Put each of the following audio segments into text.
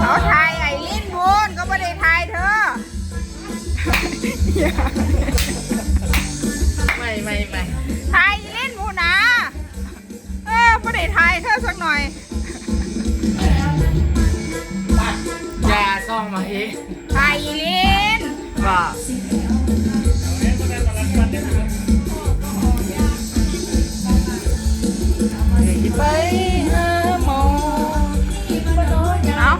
เขาทายไอ้ลิ้นพูนก็ไม่ได้ทายเธอ ไม่ไม่ไม่ทายอีลิ้นพูนนะ เออไม่ได้ทายเธอสักหน่อย อย่าซ่องมาเองทายอีลิ้นว่า ไปหาหมอเอา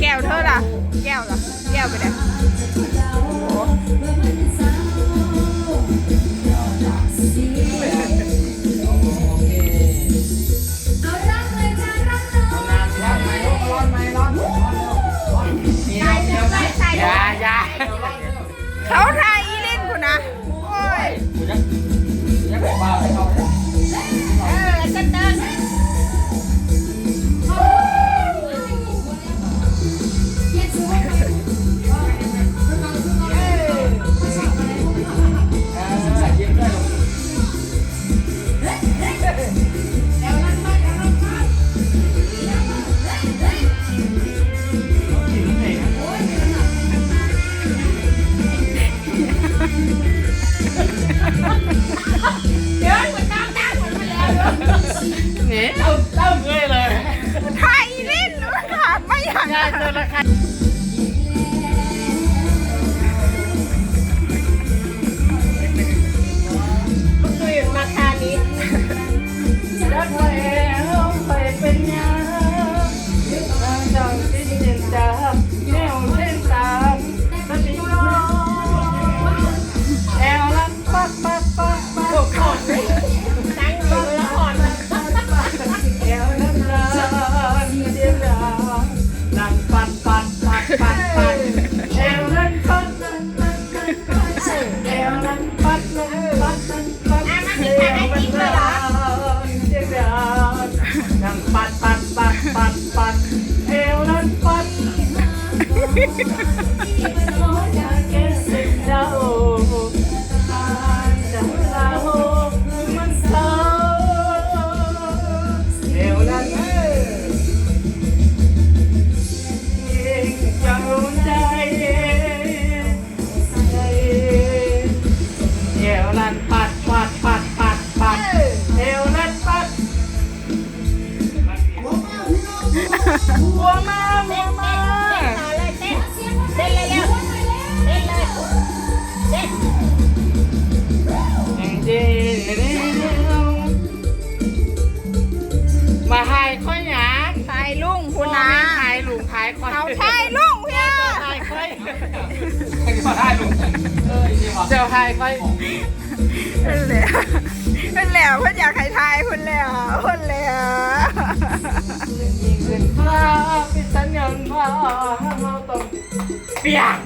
แก้วเธอล่ะ แก้วล่ะ แก้วไปไหนอ หนีเต้าเต้าเงยเลยทายอีลิ้นค่ะไม่อยากยายเจอละคัน ปัดปัดปัดปัดแอลันปัดปัดปัดปัดปัดแอลันปัดปัดปัดปัดปัดแอลลันลานเดียดานังปัดปัดปัดปัดปัดแอลันปัด หัวมาหัวมาเต้นเลยเร็วเต้นเลยเต้นมาหายค่อยหยาทายลุงพูนนะหายลุมหายค่อยเขาทายลุงเพี่ยหายค่อยมาได้ลุงเออจริงว่ะเจ้าหายค่อยเป็นแล้วเป็นแล้วเพื่อนอยากให้ทายคุณแล้ว พิสัญญาเราต้องเปียง